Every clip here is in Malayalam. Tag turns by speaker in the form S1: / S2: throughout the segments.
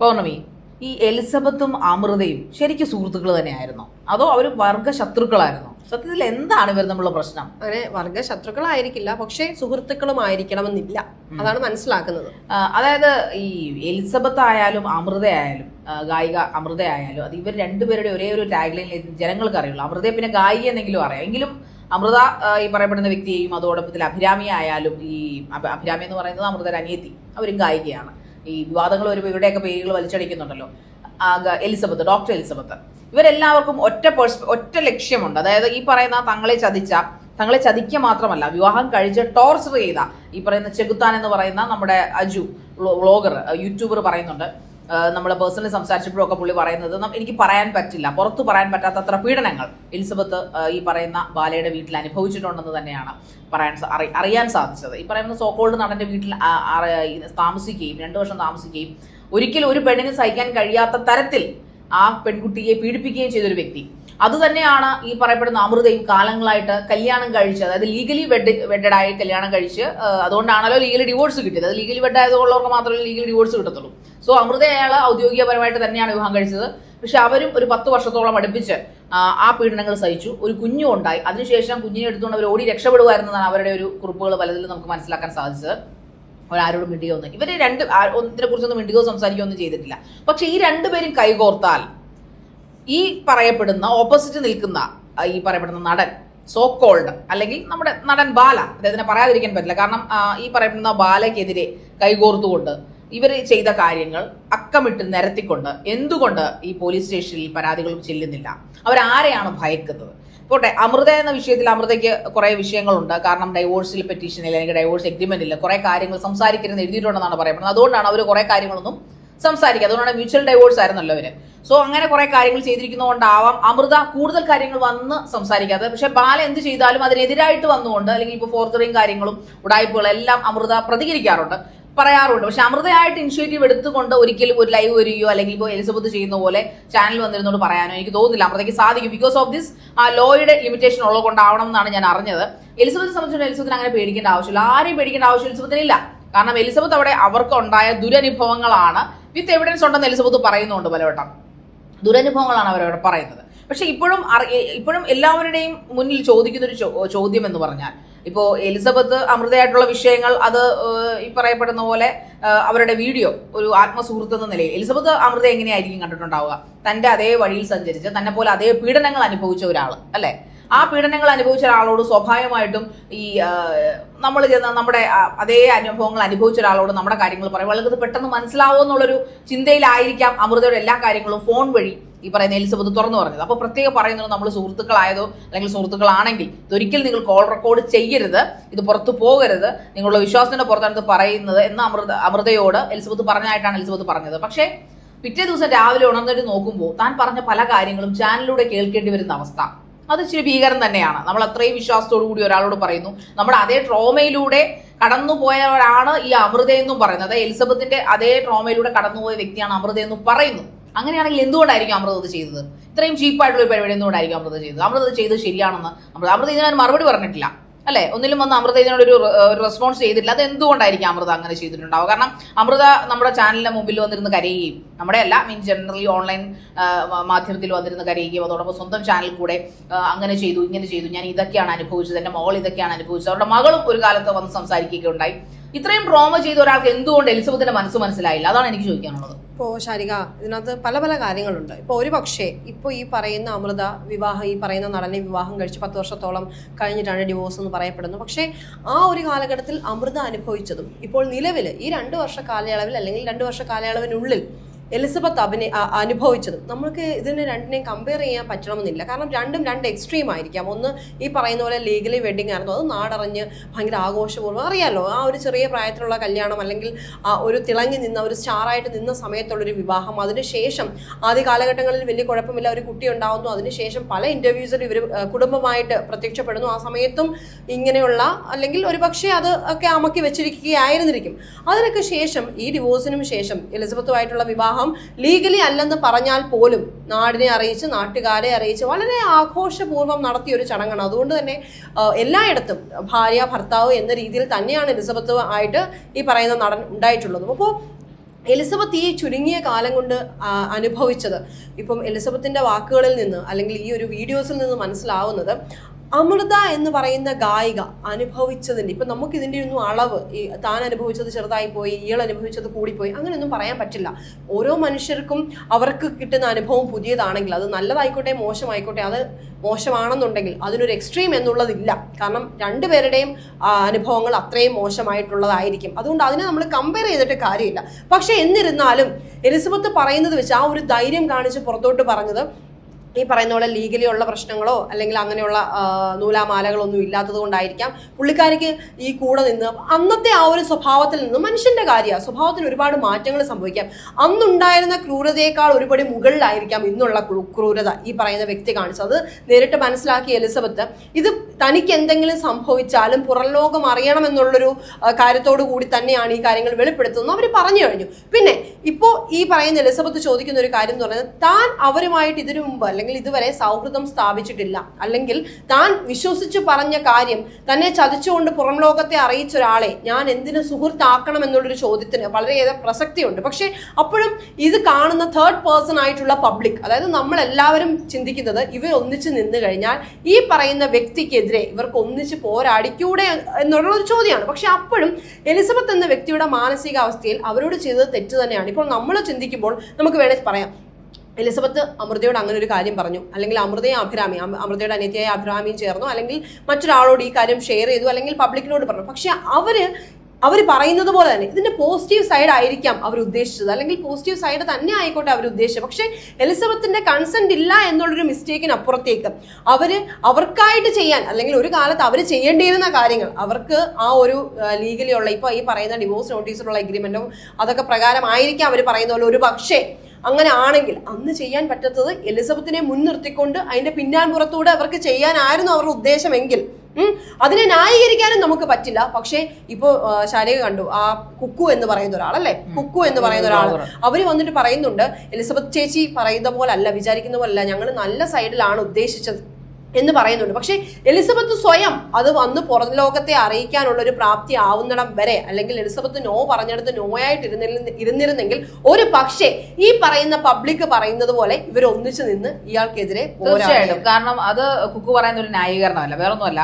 S1: പൗർണമി ഈ എലിസബത്തും അമൃതയും ശരിക്കും സുഹൃത്തുക്കൾ തന്നെയായിരുന്നോ? അതോ അവർ വർഗ ശത്രുക്കളായിരുന്നു? സത്യത്തിൽ എന്താണ് ഇവർ തമ്മിലുള്ള പ്രശ്നം?
S2: അങ്ങനെ വർഗ ശത്രുക്കളായിരിക്കില്ല പക്ഷേ സുഹൃത്തുക്കളും ആയിരിക്കണമെന്നില്ല അതാണ് മനസ്സിലാക്കുന്നത്.
S1: അതായത് ഈ എലിസബത്ത് ആയാലും അമൃത ആയാലും ഗായിക അമൃത ആയാലും അത് ഇവർ രണ്ടുപേരുടെ ഒരേ ഒരു ടാഗ്ലൈൻ ലൈനിൽ ജനങ്ങൾക്ക് അറിയുള്ളൂ. അമൃതയെ പിന്നെ ഗായിക എന്നെങ്കിലും അറിയാം. എങ്കിലും അമൃത ഈ പറയപ്പെടുന്ന വ്യക്തിയെയും അതോടൊപ്പത്തിൽ അഭിരാമി ആയാലും ഈ അഭിരാമി എന്ന് പറയുന്നത് അമൃത അനിയത്തി അവരും ഗായികയാണ്. ഈ വിവാദങ്ങൾ വരുമ്പോൾ ഇവരുടെയൊക്കെ പേരുകൾ വലിച്ചടിക്കുന്നുണ്ടല്ലോ. Elizabeth doctor Elizabeth. ഇവരെല്ലാവർക്കും ഒറ്റ പേഴ്സ് ഒറ്റ ലക്ഷ്യമുണ്ട്. അതായത് ഈ പറയുന്ന തങ്ങളെ ചതിച്ച തങ്ങളെ ചതിക്കുക മാത്രമല്ല വിവാഹം കഴിച്ച് ടോർച്ചർ ചെയ്ത ഈ പറയുന്ന ചെകുത്താൻ എന്ന് പറയുന്ന നമ്മുടെ അജു വ്ളോഗർ യൂട്യൂബർ പറയുന്നുണ്ട്. നമ്മൾ പേഴ്സണലി സംസാരിച്ചപ്പോഴൊക്കെ പുള്ളി പറയുന്നത് എനിക്ക് പറയാൻ പറ്റില്ല പുറത്തു പറയാൻ പറ്റാത്തത്ര പീഡനങ്ങൾ എലിസബത്ത് ഈ പറയുന്ന ബാലയുടെ വീട്ടിൽ അനുഭവിച്ചിട്ടുണ്ടെന്ന് തന്നെയാണ് പറയാൻ അറിയാൻ സാധിച്ചത്. ഈ പറയുന്ന സോക്കോൾഡ് നടന്റെ വീട്ടിൽ താമസിക്കുകയും രണ്ടു വർഷം താമസിക്കുകയും ഒരിക്കലും ഒരു പെണ്ണിന് സഹിക്കാൻ കഴിയാത്ത തരത്തിൽ ആ പെൺകുട്ടിയെ പീഡിപ്പിക്കുകയും ചെയ്തൊരു വ്യക്തി. അതുതന്നെയാണ് ഈ പറയപ്പെടുന്ന അമൃതയും കാലങ്ങളായിട്ട് കല്യാണം കഴിച്ച് അതായത് ലീഗലി വെഡ് വെഡഡ് ആയി കല്യാണം കഴിച്ച് അതുകൊണ്ടാണല്ലോ ലീഗലി ഡിവോഴ്സ് കിട്ടിയത്. അത് ലീഗലി വെഡ് ആയതുള്ളവർക്ക് മാത്രമേ ലീഗലി ഡിവോഴ്സ് കിട്ടത്തുള്ളൂ. സോ അമൃത അയാൾ ഔദ്യോഗികപരമായിട്ട് തന്നെയാണ് വിവാഹം കഴിച്ചത്. പക്ഷെ അവരും ഒരു പത്ത് വർഷത്തോളം അടുപ്പിച്ച് ആ, പീഡനങ്ങൾ സഹിച്ചു. ഒരു കുഞ്ഞു ഉണ്ടായി. അതിനുശേഷം കുഞ്ഞിനെ എടുത്തുകൊണ്ട് അവർ ഓടി രക്ഷപ്പെടുമായിരുന്നതാണ് അവരുടെ ഒരു കുറിപ്പുകൾ പലതിലും നമുക്ക് മനസ്സിലാക്കാൻ സാധിച്ചത്. അവരാരോടും മിണ്ടുകയോ ഒന്നും ഇവർ രണ്ട് ഒന്നിനെ കുറിച്ചൊന്നും മിണ്ടുകയോ സംസാരിക്കുകയോ ഒന്നും ചെയ്തിട്ടില്ല. പക്ഷെ ഈ രണ്ടുപേരും കൈകോർത്താൽ ഈ പറയപ്പെടുന്ന ഓപ്പോസിറ്റ് നിൽക്കുന്ന ഈ പറയപ്പെടുന്ന നടൻ സോ കോൾഡ് അല്ലെങ്കിൽ നമ്മുടെ നടൻ ബാല അദ്ദേഹത്തിനെ പറയാതിരിക്കാൻ പറ്റില്ല. കാരണം ഈ പറയപ്പെടുന്ന ബാലയ്ക്കെതിരെ കൈകോർത്തുകൊണ്ട് ഇവർ ചെയ്ത കാര്യങ്ങൾ അക്കമിട്ട് നിരത്തിക്കൊണ്ട് എന്തുകൊണ്ട് ഈ പോലീസ് സ്റ്റേഷനിൽ പരാതികൾ ചെല്ലുന്നില്ല? അവരാരെയാണ് ഭയക്കുന്നത്? പോട്ടെ അമൃത എന്ന വിഷയത്തിൽ അമൃതയ്ക്ക് കുറെ വിഷയങ്ങളുണ്ട്. കാരണം ഡൈവോഴ്സിൽ പെറ്റീഷനിൽ അല്ലെങ്കിൽ ഡൈവോഴ്സ് എഗ്രിമെന്റിൽ കുറെ കാര്യങ്ങൾ സംസാരിക്കരുന്ന് എഴുതിയിട്ടുണ്ടെന്നാണ് പറയപ്പെടുന്നത്. അതുകൊണ്ടാണ് അവർ കുറെ കാര്യങ്ങളൊന്നും സംസാരിക്കുക. അതുകൊണ്ടാണ് മ്യൂച്വൽ ഡൈവോഴ്സ് ആയിരുന്നല്ലോ അവർ സോ അങ്ങനെ കുറെ കാര്യങ്ങൾ ചെയ്തിരിക്കുന്നതുകൊണ്ടാവാം അമൃത കൂടുതൽ കാര്യങ്ങൾ വന്ന് സംസാരിക്കാത്തത്. പക്ഷെ ബാല എന്ത് ചെയ്താലും അതിനെതിരായിട്ട് വന്നുകൊണ്ട് അല്ലെങ്കിൽ ഇപ്പോൾ ഫോർജറിയും കാര്യങ്ങളും ഉടായ്പകളും എല്ലാം അമൃത പ്രതികരിക്കാറുണ്ട് പറയാറുണ്ട്. പക്ഷെ അമൃതയായിട്ട് ഇനിഷ്യേറ്റീവ് എടുത്തുകൊണ്ട് ഒരിക്കലും ഒരു ലൈവ് വരികയോ അല്ലെങ്കിൽ ഇപ്പോൾ എലിസബത്ത് ചെയ്യുന്ന പോലെ ചാനൽ വന്നിരുന്നോട് പറയാനോ എനിക്ക് തോന്നുന്നില്ല. അമൃതയ്ക്ക് സാധിക്കും. ബിക്കോസ് ഓഫ് ദിസ് ലോയുടെ ലിമിറ്റേഷൻ ഉള്ളത് കൊണ്ടാവണം എന്നാണ് ഞാൻ അറിഞ്ഞത്. എലിസബത്ത് സംബന്ധിച്ചിടത്തോളം എലിസബത്തിന് അങ്ങനെ പേടിക്കേണ്ട ആവശ്യമില്ല. ആരെയും പേടിക്കേണ്ട ആവശ്യം എലിസബത്തിനില്ല. കാരണം എലിസബത്ത് അവിടെ അവർക്ക് ഉണ്ടായ ദുരനുഭവങ്ങളാണ്. വിത്ത് എവിഡൻസ് ഉണ്ടെന്ന് എലിസബത്ത് പറയുന്നുണ്ട് പലവട്ടം. ദുരനുഭവങ്ങളാണ് അവരവിടെ പറയുന്നത്. പക്ഷെ ഇപ്പോഴും ഇപ്പോഴും എല്ലാവരുടെയും മുന്നിൽ ചോദിക്കുന്ന ഒരു ചോദ്യം എന്ന് പറഞ്ഞാൽ ഇപ്പോൾ എലിസബത്ത് അമൃതയായിട്ടുള്ള വിഷയങ്ങൾ അത് ഈ പറയപ്പെടുന്ന പോലെ അവരുടെ വീഡിയോ ഒരു ആത്മസുഹൃത്ത് എന്ന നിലയിൽ. എലിസബത്ത് അമൃത എങ്ങനെയായിരിക്കും കണ്ടിട്ടുണ്ടാവുക? തന്റെ അതേ വഴിയിൽ സഞ്ചരിച്ച് തന്നെ പോലെ അതേ പീഡനങ്ങൾ അനുഭവിച്ച ഒരാൾ അല്ലെ? ആ പീഡനങ്ങൾ അനുഭവിച്ച ഒരാളോട് സ്വാഭാവികമായിട്ടും ഈ നമ്മൾ ചെന്ന് നമ്മുടെ അതേ അനുഭവങ്ങൾ അനുഭവിച്ച ഒരാളോട് നമ്മുടെ കാര്യങ്ങൾ പറയും. അവൾക്ക് പെട്ടെന്ന് മനസ്സിലാവുമോ എന്നുള്ളൊരു ചിന്തയിലായിരിക്കാം അമൃതയുടെ എല്ലാ കാര്യങ്ങളും ഫോൺ വഴി ഈ പറയുന്ന എലിസബത്ത് തുറന്നു പറഞ്ഞത്. അപ്പോൾ പ്രത്യേകം പറയുന്നത് നമ്മൾ സുഹൃത്തുക്കളായതോ അല്ലെങ്കിൽ സുഹൃത്തുക്കളാണെങ്കിൽ ഇതൊരിക്കലും നിങ്ങൾ കോൾ റെക്കോർഡ് ചെയ്യരുത്. ഇത് പുറത്തു പോകരുത്. നിങ്ങളുടെ വിശ്വാസത്തിന്റെ പുറത്താണ് പറയുന്നത് എന്ന് അമൃത അമൃതയോട് എലിസബത്ത് പറഞ്ഞതായിട്ടാണ് എലിസബത്ത് പറഞ്ഞത്. പക്ഷേ പിറ്റേ ദിവസം രാവിലെ ഉണർന്നിട്ട് നോക്കുമ്പോൾ താൻ പറഞ്ഞ പല കാര്യങ്ങളും ചാനലിലൂടെ കേൾക്കേണ്ടി വരുന്ന അവസ്ഥ. അത് ഇച്ചിരി ഭീകരം തന്നെയാണ്. നമ്മൾ അത്രയും വിശ്വാസത്തോടു കൂടി ഒരാളോട് പറയുന്നു. നമ്മൾ അതേ ട്രോമയിലൂടെ കടന്നുപോയവരാണ് ഈ അമൃത എന്നും പറയുന്നത്. എലിസബത്തിന്റെ അതേ ട്രോമയിലൂടെ കടന്നുപോയ വ്യക്തിയാണ് അമൃത എന്നും പറയുന്നു. അങ്ങനെയാണെങ്കിൽ എന്തുകൊണ്ടായിരിക്കും അമൃത ഇത് ചെയ്തത്? ഇത്രയും ചീപ്പായിട്ടുള്ള ഒരു പരിപാടി എന്തുകൊണ്ടായിരിക്കും അമൃത ചെയ്തത്? അമൃത ചെയ്തത് ശരിയാണെന്ന് അമൃത അമൃത ഇതിനൊരു മറുപടി പറഞ്ഞിട്ടില്ല. അല്ലെ? ഒന്നിലും വന്ന് അമൃത ഇതിനോടൊരു റെസ്പോൺസ് ചെയ്തില്ല അത് എന്തുകൊണ്ടായിരിക്കും അമൃത അങ്ങനെ ചെയ്തിട്ടുണ്ടാവുക? കാരണം അമൃത നമ്മുടെ ചാനലിന്റെ മുമ്പിൽ വന്നിരുന്ന് കരയുകയും നമ്മുടെ അല്ല മീൻ ജനറലി ഓൺലൈൻ മാധ്യമത്തിൽ വന്നിരുന്ന് കരയുകയും അതോടൊപ്പം സ്വന്തം ചാനൽ കൂടെ അങ്ങനെ ചെയ്തു ഇങ്ങനെ ചെയ്തു. ഞാൻ ഇതൊക്കെയാണ് അനുഭവിച്ചത് എന്റെ മോൾ ഇതൊക്കെയാണ് അനുഭവിച്ചത്. അവരുടെ മകളും ഒരു കാലത്ത് വന്ന് സംസാരിക്കുകയൊക്കെ ഉണ്ടായി ഇത്രയും ട്രോമ ചെയ്ത ഒരാൾക്ക് എന്തുകൊണ്ട് എലിസബത്തിന്റെ മനസ്സ് മനസ്സിലായില്ല? അതാണ് എനിക്ക് ചോദിക്കാനുള്ളത്.
S2: ഇപ്പോൾ ശാരിക ഇതിനകത്ത് പല പല കാര്യങ്ങളുണ്ട്. ഇപ്പോൾ ഒരു പക്ഷേ ഇപ്പോൾ ഈ പറയുന്ന അമൃത വിവാഹം ഈ പറയുന്ന നടനെ വിവാഹം കഴിച്ച് പത്ത് വർഷത്തോളം കഴിഞ്ഞിട്ടാണ് ഡിവോഴ്സ് എന്ന് പറയപ്പെടുന്നത്. പക്ഷേ ആ ഒരു കാലഘട്ടത്തിൽ അമൃത അനുഭവിച്ചതും ഇപ്പോൾ നിലവിൽ ഈ രണ്ട് വർഷ കാലയളവിൽ അല്ലെങ്കിൽ രണ്ട് വർഷ കാലയളവിനുള്ളിൽ എലിസബത്ത് അഭിനയ അനുഭവിച്ചതും. നമ്മൾക്ക് ഇതിനെ രണ്ടിനെയും കമ്പയർ ചെയ്യാൻ പറ്റണമെന്നില്ല. കാരണം രണ്ടും രണ്ട് എക്സ്ട്രീം ആയിരിക്കാം. ഒന്ന് ഈ പറയുന്ന പോലെ ലീഗലി വെഡിങ് ആയിരുന്നു. അത് നാടറിഞ്ഞ് ഭയങ്കര ആഘോഷപൂർവം. അറിയാലോ ആ ഒരു ചെറിയ പ്രായത്തിലുള്ള കല്യാണം അല്ലെങ്കിൽ ഒരു തിളങ്ങി നിന്ന ഒരു സ്റ്റാറായിട്ട് നിന്ന സമയത്തുള്ളൊരു വിവാഹം. അതിനുശേഷം ആദ്യ കാലഘട്ടങ്ങളിൽ വലിയ കുഴപ്പമില്ല. ഒരു കുട്ടി ഉണ്ടാവുന്നു. അതിനുശേഷം പല ഇന്റർവ്യൂസിൽ ഇവർ കുടുംബമായിട്ട് പ്രത്യക്ഷപ്പെടുന്നു. ആ സമയത്തും ഇങ്ങനെയുള്ള അല്ലെങ്കിൽ ഒരു പക്ഷേ അത് ഒക്കെ അമക്കി വെച്ചിരിക്കുകയായിരുന്നിരിക്കും. അതിനൊക്കെ ശേഷം ഈ ഡിവോഴ്സിനും ശേഷം എലിസബത്തുമായിട്ടുള്ള വിവാഹം ലീഗലി അല്ലെന്ന് പറഞ്ഞാൽ പോലും നാടിനെ അറിയിച്ച് നാട്ടുകാരെ അറിയിച്ച് വളരെ ആഘോഷപൂർവം നടത്തിയ ഒരു ചടങ്ങാണ്. അതുകൊണ്ട് തന്നെ എല്ലായിടത്തും ഭാര്യ ഭർത്താവ് എന്ന രീതിയിൽ തന്നെയാണ് എലിസബത്ത് ആയിട്ട് ഈ പറയുന്ന നടൻ ഉണ്ടായിട്ടുള്ളതും. അപ്പോൾ എലിസബത്ത് ഈ ചുരുങ്ങിയ കാലം കൊണ്ട് അനുഭവിച്ചത് ഇപ്പം എലിസബത്തിന്റെ വാക്കുകളിൽ നിന്ന് അല്ലെങ്കിൽ ഈ ഒരു വീഡിയോസിൽ നിന്ന് മനസ്സിലാവുന്നത് അമൃത എന്ന് പറയുന്ന ഗായിക അനുഭവിച്ചതിന്റെ ഇപ്പം നമുക്ക് ഇതിന്റെ ഒന്നും അളവ് ഈ താൻ അനുഭവിച്ചത് ചെറുതായി പോയി ഇയാൾ അനുഭവിച്ചത് കൂടിപ്പോയി അങ്ങനെയൊന്നും പറയാൻ പറ്റില്ല. ഓരോ മനുഷ്യർക്കും അവർക്ക് കിട്ടുന്ന അനുഭവം പുതിയതാണെങ്കിൽ അത് നല്ലതായിക്കോട്ടെ മോശമായിക്കോട്ടെ അത് മോശമാണെന്നുണ്ടെങ്കിൽ അതിനൊരു എക്സ്ട്രീം എന്നുള്ളതില്ല. കാരണം രണ്ടുപേരുടെയും അനുഭവങ്ങൾ അത്രയും മോശമായിട്ടുള്ളതായിരിക്കും. അതുകൊണ്ട് അതിനെ നമ്മൾ കമ്പയർ ചെയ്തിട്ട് കാര്യമില്ല. പക്ഷേ എന്നിരുന്നാലും എലിസബത്ത് പറയുന്നത് വെച്ച് ആ ഒരു ധൈര്യം കാണിച്ച് പുറത്തോട്ട് പറഞ്ഞത് ഈ പറയുന്ന പോലെ ലീഗലി ഉള്ള പ്രശ്നങ്ങളോ അല്ലെങ്കിൽ അങ്ങനെയുള്ള നൂലാമാലകളൊന്നും ഇല്ലാത്തത് കൊണ്ടായിരിക്കാം പുള്ളിക്കാരിക്ക് ഈ കൂടെ നിന്ന് അന്നത്തെ ആ ഒരു സ്വഭാവത്തിൽ നിന്ന് മനുഷ്യന്റെ കാര്യമാണ് സ്വഭാവത്തിന് ഒരുപാട് മാറ്റങ്ങൾ സംഭവിക്കാം. അന്നുണ്ടായിരുന്ന ക്രൂരതയേക്കാൾ ഒരുപടി മുകളിലായിരിക്കാം ഇന്നുള്ള ക്രൂരത ഈ പറയുന്ന വ്യക്തി കാണിച്ചത്. നേരിട്ട് മനസ്സിലാക്കിയ എലിസബത്ത് ഇത് തനിക്ക് എന്തെങ്കിലും സംഭവിച്ചാലും പുറംലോകം അറിയണം അറിയണമെന്നുള്ളൊരു കാര്യത്തോടു കൂടി തന്നെയാണ് ഈ കാര്യങ്ങൾ വെളിപ്പെടുത്തുന്നത് അവർ പറഞ്ഞു കഴിഞ്ഞു. പിന്നെ ഇപ്പോൾ ഈ പറയുന്ന എലിസബത്ത് ചോദിക്കുന്ന ഒരു കാര്യം എന്ന് പറയുന്നത് താൻ അവരുമായിട്ട് ഇതിനു മുമ്പ് അല്ലെങ്കിൽ ഇതുവരെ സൗഹൃദം സ്ഥാപിച്ചിട്ടില്ല. അല്ലെങ്കിൽ താൻ വിശ്വസിച്ച് പറഞ്ഞ കാര്യം തന്നെ ചതിച്ചുകൊണ്ട് പുറം ലോകത്തെ അറിയിച്ച ഒരാളെ ഞാൻ എന്തിനു സുഹൃത്താക്കണം എന്നുള്ളൊരു ചോദ്യത്തിന് വളരെയേറെ പ്രസക്തിയുണ്ട്. പക്ഷേ അപ്പോഴും ഇത് കാണുന്ന തേർഡ് പേഴ്സൺ ആയിട്ടുള്ള പബ്ലിക് അതായത് നമ്മൾ എല്ലാവരും ചിന്തിക്കുന്നത് ഇവർ ഒന്നിച്ച് നിന്ന് കഴിഞ്ഞാൽ ഈ പറയുന്ന വ്യക്തിക്കെതിരെ ഇവർക്ക് ഒന്നിച്ച് പോരാടിക്കൂടെ എന്നുള്ള ഒരു ചോദ്യമാണ്. പക്ഷെ അപ്പോഴും എലിസബത്ത് എന്ന വ്യക്തിയുടെ മാനസികാവസ്ഥയിൽ അവരോട് ചെയ്തത് തെറ്റ് തന്നെയാണ്. ഇപ്പോൾ നമ്മൾ ചിന്തിക്കുമ്പോൾ നമുക്ക് വേണമെങ്കിൽ പറയാം എലിസബത്ത് അമൃതയോട് അങ്ങനെ ഒരു കാര്യം പറഞ്ഞു. അല്ലെങ്കിൽ അമൃതയും അഭിരാമി അമ- അമൃതയുടെ അനിയത്തിയായ അഭിരാമിയും ചേർന്നു. അല്ലെങ്കിൽ മറ്റൊരാളോട് ഈ കാര്യം ഷെയർ ചെയ്തു. അല്ലെങ്കിൽ പബ്ലിക്കിനോട് പറഞ്ഞു. പക്ഷെ അവർ അവർ പറയുന്നത് പോലെ തന്നെ ഇതിന്റെ പോസിറ്റീവ് സൈഡ് ആയിരിക്കാം അവർ ഉദ്ദേശിച്ചത്. അല്ലെങ്കിൽ പോസിറ്റീവ് സൈഡ് തന്നെ ആയിക്കോട്ടെ അവർ ഉദ്ദേശിച്ചത്. പക്ഷേ എലിസബത്തിന്റെ കൺസെന്റ് ഇല്ല എന്നുള്ളൊരു മിസ്റ്റേക്കിന് അപ്പുറത്തേക്ക് അവർ അവർക്കായിട്ട് ചെയ്യാൻ അല്ലെങ്കിൽ ഒരു കാലത്ത് അവർ ചെയ്യേണ്ടിയിരുന്ന കാര്യങ്ങൾ അവർക്ക് ആ ഒരു ലീഗലി ഉള്ള ഇപ്പൊ ഈ പറയുന്ന ഡിവോഴ്സ് നോട്ടീസിലുള്ള എഗ്രിമെന്റോ അതൊക്കെ പ്രകാരമായിരിക്കാം അവർ പറയുന്ന പോലെ ഒരു പക്ഷേ അങ്ങനെ ആണെങ്കിൽ അന്ന് ചെയ്യാൻ പറ്റാത്തത് എലിസബത്തിനെ മുൻനിർത്തിക്കൊണ്ട് അതിന്റെ പിന്നാൻപുറത്തൂടെ അവർക്ക് ചെയ്യാനായിരുന്നു അവരുടെ ഉദ്ദേശമെങ്കിൽ. ഉം, അതിനെ ന്യായീകരിക്കാനും നമുക്ക് പറ്റില്ല. പക്ഷേ ഇപ്പോ ശാരിക കണ്ടു. ആ കുക്കു എന്ന് പറയുന്ന ഒരാളല്ലേ അല്ലേ? കുക്കു എന്ന് പറയുന്ന ഒരാൾ. അവർ വന്നിട്ട് പറയുന്നുണ്ട് എലിസബത്ത് ചേച്ചി പറയുന്ന പോലല്ല വിചാരിക്കുന്ന പോലല്ല ഞങ്ങൾ നല്ല സൈഡിലാണ് ഉദ്ദേശിച്ചത്. എന്ന് പറയുന്നുണ്ട്. പക്ഷേ എലിസബത്ത് സ്വയം അത് വന്ന് പുറം ലോകത്തെ അറിയിക്കാനുള്ള ഒരു പ്രാപ്തി ആവുന്നിടം വരെ അല്ലെങ്കിൽ എലിസബത്ത് നോ പറഞ്ഞെടുത്ത് നോയായിട്ട് ഇരുന്നിരുന്ന ഇരുന്നിരുന്നെങ്കിൽ ഒരു പക്ഷേ ഈ പറയുന്ന പബ്ലിക് പറയുന്നത് പോലെ ഇവർ ഒന്നിച്ചു നിന്ന് ഇയാൾക്കെതിരെ
S1: തീർച്ചയായിട്ടും. കാരണം അത് കുക്കു പറയുന്ന ഒരു ന്യായീകരണമല്ല വേറൊന്നുമല്ല.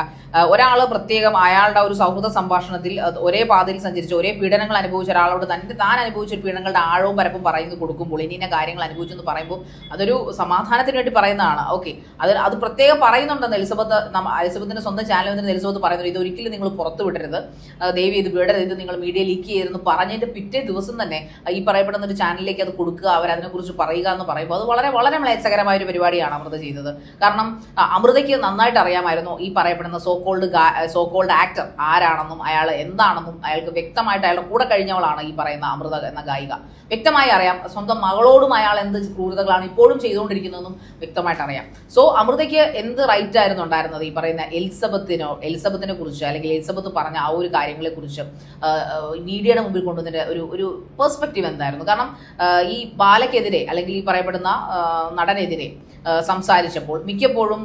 S1: ഒരാൾ ഒരാൾ പ്രത്യേകം അയാളുടെ ഒരു സൗഹൃദ സംഭാഷണത്തിൽ ഒരേ പാതയിൽ സഞ്ചരിച്ച് ഒരേ പീഡനങ്ങൾ അനുഭവിച്ച ഒരാളോട് തന്നെ താൻ അനുഭവിച്ച പീഡനങ്ങളുടെ ആഴവും പരപ്പും പറയുന്നു കൊടുക്കുമ്പോൾ ഇനി കാര്യങ്ങൾ അനുഭവിച്ചു എന്ന് പറയുമ്പോൾ അതൊരു സമാധാനത്തിന് വേണ്ടി പറയുന്നതാണ്. ഓക്കെ. അത് അത് പ്രത്യേകം പറയുന്നുണ്ടെന്ന് എലിസബത്ത് എലിസബത്തിന്റെ സ്വന്തം ചാനൽ വന്നിട്ട് എലിസബത്ത് പറയുന്നത് ഇത് ഒരിക്കലും നിങ്ങൾ പുറത്തു വിടരുത്. ദേവി ഇത് വിടരുത്. ഇത് നിങ്ങൾ മീഡിയ ലീക്ക് ചെയ്തെന്ന് പറഞ്ഞതിന്റെ പിറ്റേ ദിവസം തന്നെ ഈ പറയപ്പെടുന്ന ഒരു ചാനലിലേക്ക് അത് കൊടുക്കുക അവർ അതിനെക്കുറിച്ച് പറയുക എന്ന് പറയുമ്പോൾ അത് വളരെ വളരെ മ്ലേച്ഛകരമായ ഒരു പരിപാടിയാണ് അമൃത ചെയ്തത്. കാരണം അമൃതയ്ക്ക് നന്നായിട്ട് അറിയാമായിരുന്നു ഈ പറയപ്പെടുന്ന so called so called actor ആരാണെന്നും അയാൾ എന്താണെന്നും അയാൾക്ക് വ്യക്തമായിട്ട് അയാളുടെ കൂടെ കഴിഞ്ഞവളാണ് ഈ പറയുന്ന അമൃത എന്ന ഗായിക. വ്യക്തമായി അറിയാം സ്വന്തം മകളോടും അയാൾ എന്ത് ക്രൂരതകളാണ് ഇപ്പോഴും ചെയ്തുകൊണ്ടിരിക്കുന്നതെന്നും വ്യക്തമായിട്ട് അറിയാം. സോ അമൃതയ്ക്ക് എന്ത് റൈറ്റ് ആയിരുന്നു ഉണ്ടായിരുന്നത് ഈ പറയുന്ന എലിസബത്തിനോ എലിസബത്തിനെ കുറിച്ചോ അല്ലെങ്കിൽ എലിസബത്ത് പറഞ്ഞ ആ ഒരു കാര്യങ്ങളെ കുറിച്ച്. മീഡിയയുടെ മുമ്പിൽ കൊണ്ടുവന്നിട്ട് ഒരു ഒരു പെർസ്പെക്റ്റീവ് എന്തായിരുന്നു? കാരണം ഈ ബാലയ്ക്കെതിരെ അല്ലെങ്കിൽ ഈ പറയപ്പെടുന്ന നടനെതിരെ സംസാരിച്ചപ്പോൾ മിക്കപ്പോഴും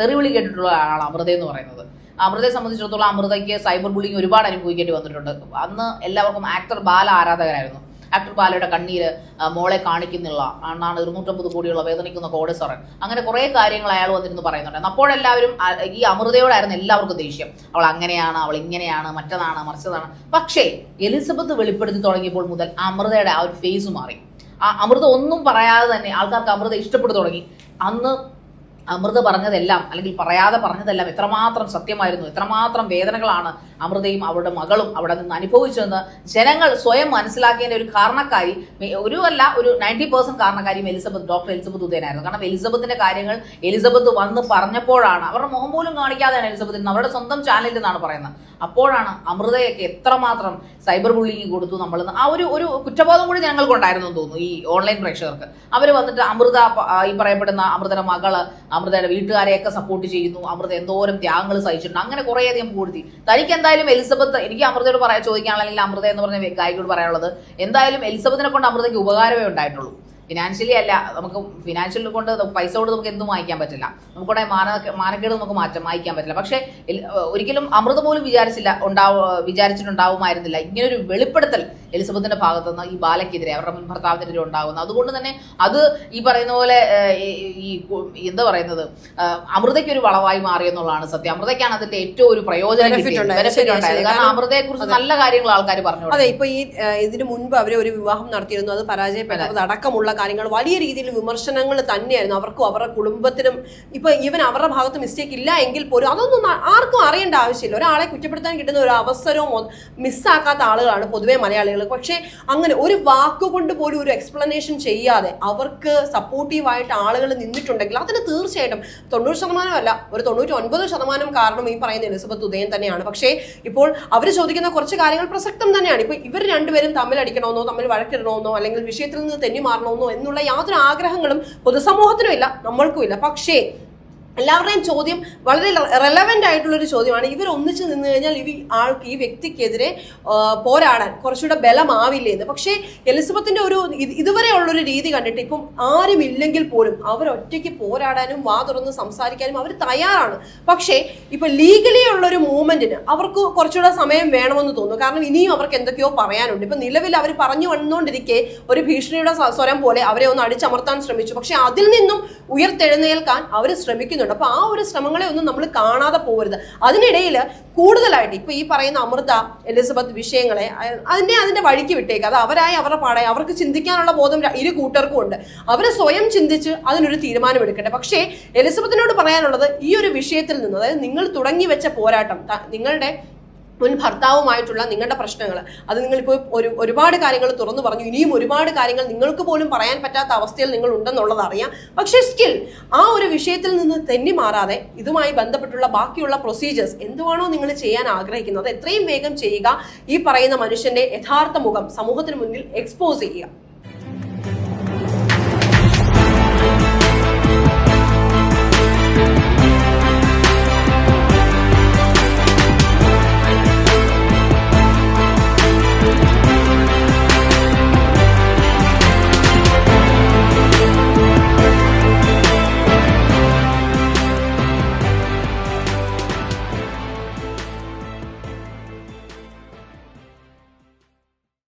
S1: തെറിവിളി കേട്ടിട്ടുള്ള ആളാണ് അമൃത എന്ന് പറയുന്നത്. അമൃതയെ സംബന്ധിച്ചിടത്തോളം അമൃതയ്ക്ക് സൈബർ ബുള്ളിങ് ഒരുപാട് അനുഭവിക്കേണ്ടി വന്നിട്ടുണ്ട്. അന്ന് എല്ലാവർക്കും ആക്ടർ ബാല ആരാധകരായിരുന്നു ആക്ടർ ബാലയുടെ കണ്ണീര് മോളെ കാണിക്കുന്നില്ല അണ്ണാണ് ഇരുന്നൂറ്റമ്പത് കോടിയുള്ള വേദനിക്കുന്ന കോടേശ്വരൻ അങ്ങനെ കുറേ കാര്യങ്ങൾ അയാൾ വന്നിരുന്നു പറയുന്നുണ്ട്. അപ്പോഴെല്ലാവരും ഈ അമൃതയോടായിരുന്നു എല്ലാവർക്കും ദേഷ്യം. അവൾ അങ്ങനെയാണ് അവൾ ഇങ്ങനെയാണ് മറ്റതാണ് മറിച്ചതാണ്. പക്ഷേ എലിസബത്ത് വെളിപ്പെടുത്തി തുടങ്ങിയപ്പോൾ മുതൽ അമൃതയുടെ ആ ഒരു ഫേസ് മാറി. ആ അമൃത ഒന്നും പറയാതെ തന്നെ ആൾക്കാർക്ക് അമൃത ഇഷ്ടപ്പെട്ടു തുടങ്ങി. അന്ന് അമൃത പറഞ്ഞതെല്ലാം അല്ലെങ്കിൽ പറയാതെ പറഞ്ഞതെല്ലാം എത്രമാത്രം സത്യമായിരുന്നു എത്രമാത്രം വേദനകളാണ് അമൃതയും അവരുടെ മകളും അവിടെ നിന്ന് അനുഭവിച്ചുവെന്ന് ജനങ്ങൾ സ്വയം മനസ്സിലാക്കിയതിന്റെ ഒരു കാരണക്കാരി ഒരു അല്ല ഒരു നയന്റി പെർസെന്റ് കാരണക്കാരിയും എലിസബത്ത് ഡോക്ടർ എലിസബത്ത് ഉദയനായിരുന്നു. കാരണം എലിസബത്തിന്റെ കാര്യങ്ങൾ എലിസബത്ത് വന്ന് പറഞ്ഞപ്പോഴാണ് അവരുടെ മുഖം പോലും കാണിക്കാതെയാണ് എലിസബത്ത് അവരുടെ സ്വന്തം ചാനലിൽ നിന്നാണ് പറയുന്നത്. അപ്പോഴാണ് അമൃതയൊക്കെ എത്രമാത്രം സൈബർ ബുള്ളിങ് കൊടുത്തു നമ്മൾ ആ ഒരു ഒരു കുറ്റബോധം കൂടി ഞങ്ങൾക്കുണ്ടായിരുന്നു എന്ന് തോന്നുന്നു ഈ ഓൺലൈൻ പ്രേക്ഷകർക്ക്. അവർ വന്നിട്ട് അമൃത ഈ പറയപ്പെടുന്ന അമൃതയുടെ മകൾ അമൃതയുടെ വീട്ടുകാരെയൊക്കെ സപ്പോർട്ട് ചെയ്യുന്നു. അമൃത എന്തോരം ത്യാഗങ്ങൾ സഹിച്ചിട്ടുണ്ട്. അങ്ങനെ കുറേയധികം കൂടുതൽ തനിക്ക് എന്തായാലും എലിസബത്ത് എനിക്ക് അമൃതയോട് പറയാൻ ചോദിക്കുകയാണെങ്കിൽ അമൃത എന്ന് പറഞ്ഞ ഗായികയോട് പറയാനുള്ളത്. എന്തായാലും എലിസബത്തിനെ കൊണ്ട് അമൃതയ്ക്ക് ഉപകാരമേ ഉണ്ടായിട്ടുള്ളൂ. ഫിനാൻഷ്യലി അല്ല നമുക്ക് ഫിനാൻഷ്യൽ കൊണ്ട് പൈസ കൊണ്ട് നമുക്ക് എന്തും വാങ്ങിക്കാൻ പറ്റില്ല. നമുക്കിവിടെ മാന മാനക്കേട് നമുക്ക് മാറ്റം വാങ്ങിക്കാൻ പറ്റില്ല. പക്ഷേ ഒരിക്കലും അമൃത പോലും വിചാരിച്ചില്ല ഉണ്ടാവും വിചാരിച്ചിട്ടുണ്ടാവുമായിരുന്നില്ല. ഇങ്ങനൊരു വെളിപ്പെടുത്തൽ എലിസബത്തിന്റെ ഭാഗത്തുനിന്ന് ഈ ബാലയ്ക്കെതിരെ അവരുടെ മുൻ ഭർത്താവിനെതിരെ ഉണ്ടാകുന്നത് അതുകൊണ്ട് തന്നെ അത് ഈ പറയുന്ന പോലെ ഈ- എന്താ പറയുന്നത്? അമൃതയ്ക്ക് ഒരു വളവായി മാറിയെന്നുള്ളതാണ് സത്യം. അമൃതയ്ക്കാണ് അതിന്റെ ഏറ്റവും ഒരു പ്രയോജനം
S2: ഉണ്ടായത്.
S1: കാരണം അമൃതയെ കുറിച്ച് നല്ല കാര്യങ്ങൾ ആൾക്കാർ പറഞ്ഞു
S2: അതെ ഇപ്പൊ ഈ ഇതിനു മുൻപ് അവരെ ഒരു വിവാഹം നടത്തിയിരുന്നു. അത് പരാജയപ്പെട്ടത് അടക്കമുള്ള കാര്യങ്ങൾ. വലിയ രീതിയിൽ വിമർശനങ്ങൾ തന്നെയായിരുന്നു. അവർക്കും അവരുടെ കുടുംബത്തിനും ഇപ്പൊ ഇവൻ അവരുടെ ഭാഗത്ത് മിസ്റ്റേക്ക് ഇല്ല എങ്കിൽ പോലും അതൊന്നും ആർക്കും അറിയേണ്ട ആവശ്യമില്ല. ഒരാളെ കുറ്റപ്പെടുത്താൻ കിട്ടുന്ന ഒരു അവസരവും മിസ്സാക്കാത്ത ആളുകളാണ് പൊതുവെ മലയാളികൾ പക്ഷേ അങ്ങനെ ഒരു വാക്കുകൊണ്ട് പോലും ഒരു എക്സ്പ്ലനേഷൻ ചെയ്യാതെ അവർക്ക് സപ്പോർട്ടീവായിട്ട് ആളുകൾ നിന്നിട്ടുണ്ടെങ്കിൽ അതിന് തീർച്ചയായിട്ടും തൊണ്ണൂറ് ശതമാനമല്ല ഒരു തൊണ്ണൂറ്റി ഒൻപത് ശതമാനം കാരണം ഈ പറയുന്ന എലിസബത്ത് ഉദയൻ തന്നെയാണ്. പക്ഷേ ഇപ്പോൾ അവർ ചോദിക്കുന്ന കുറച്ച് കാര്യങ്ങൾ പ്രസക്തം തന്നെയാണ്. ഇപ്പൊ ഇവർ രണ്ടുപേരും തമ്മിൽ അടിക്കണമെന്നോ തമ്മിൽ വഴക്കിടണമെന്നോ അല്ലെങ്കിൽ വിഷയത്തിൽ നിന്ന് തെന്നി മാറണമെന്നോ എന്നുള്ള യാതൊരു ആഗ്രഹങ്ങളും പൊതുസമൂഹത്തിനും ഇല്ല നമ്മൾക്കും ഇല്ല പക്ഷേ എല്ലാവരുടെയും ചോദ്യം വളരെ റെലവെന്റ് ആയിട്ടുള്ളൊരു ചോദ്യമാണ്. ഇവർ ഒന്നിച്ച് നിന്ന് കഴിഞ്ഞാൽ ഈ ആൾക്ക് ഈ വ്യക്തിക്കെതിരെ പോരാടാൻ കുറച്ചുകൂടെ ബലമാവില്ലേ എന്ന് പക്ഷേ എലിസബത്തിന്റെ ഒരു ഇത് ഇതുവരെ ഉള്ളൊരു രീതി കണ്ടിട്ട് ഇപ്പം ആരുമില്ലെങ്കിൽ പോലും അവർ ഒറ്റയ്ക്ക് പോരാടാനും വാ തുറന്ന് സംസാരിക്കാനും അവർ തയ്യാറാണ്. പക്ഷേ ഇപ്പം ലീഗലി ഉള്ളൊരു മൂവ്മെന്റിന് അവർക്ക് കുറച്ചുകൂടെ സമയം വേണമെന്ന് തോന്നുന്നു. കാരണം ഇനിയും അവർക്ക് എന്തൊക്കെയോ പറയാനുണ്ട്. ഇപ്പം നിലവിൽ അവർ പറഞ്ഞു വന്നുകൊണ്ടിരിക്കെ ഒരു ഭീഷണിയുടെ സ്വരം പോലെ അവരെ ഒന്ന് അടിച്ചമർത്താൻ ശ്രമിച്ചു. പക്ഷേ അതിൽ നിന്നും ഉയർത്തെഴുന്നേൽക്കാൻ അവർ ശ്രമിക്കുന്നുണ്ട് അപ്പൊ ആ ഒരു ശ്രമങ്ങളെ ഒന്നും നമ്മൾ കാണാതെ പോകരുത് അതിനിടയിൽ കൂടുതലായിട്ട് ഇപ്പൊ ഈ പറയുന്ന അമൃത എലിസബത്ത് വിഷയങ്ങളെ അതിനെ അതിന്റെ വഴിക്ക് വിട്ടേക്ക്. അത് അവരായി അവരുടെ പാടായി. അവർക്ക് ചിന്തിക്കാനുള്ള ബോധം ഇരു കൂട്ടർക്കും ഉണ്ട്. അവരെ സ്വയം ചിന്തിച്ച് അതിനൊരു തീരുമാനം എടുക്കട്ടെ. പക്ഷേ എലിസബത്തിനോട് പറയാനുള്ളത് ഈ ഒരു വിഷയത്തിൽ നിന്ന് അതായത് നിങ്ങൾ തുടങ്ങി വെച്ച പോരാട്ടം നിങ്ങളുടെ മുൻ ഭർത്താവുമായിട്ടുള്ള നിങ്ങളുടെ പ്രശ്നങ്ങൾ. അത് നിങ്ങളിപ്പോൾ ഒരു ഒരുപാട് കാര്യങ്ങൾ തുറന്നു പറഞ്ഞു. ഇനിയും ഒരുപാട് കാര്യങ്ങൾ നിങ്ങൾക്ക് പോലും പറയാൻ പറ്റാത്ത അവസ്ഥയിൽ നിങ്ങൾ ഉണ്ടെന്നുള്ളത് അറിയാം. പക്ഷേ സ്റ്റിൽ ആ ഒരു വിഷയത്തിൽ നിന്ന് തെന്നി മാറാതെ ഇതുമായി ബന്ധപ്പെട്ടുള്ള ബാക്കിയുള്ള പ്രൊസീജിയേഴ്സ് എന്തുവാണോ നിങ്ങൾ ചെയ്യാൻ ആഗ്രഹിക്കുന്നത് എത്രയും വേഗം ചെയ്യുക. ഈ പറയുന്ന മനുഷ്യന്റെ യഥാർത്ഥ മുഖം സമൂഹത്തിന് മുന്നിൽ എക്സ്പോസ് ചെയ്യുക.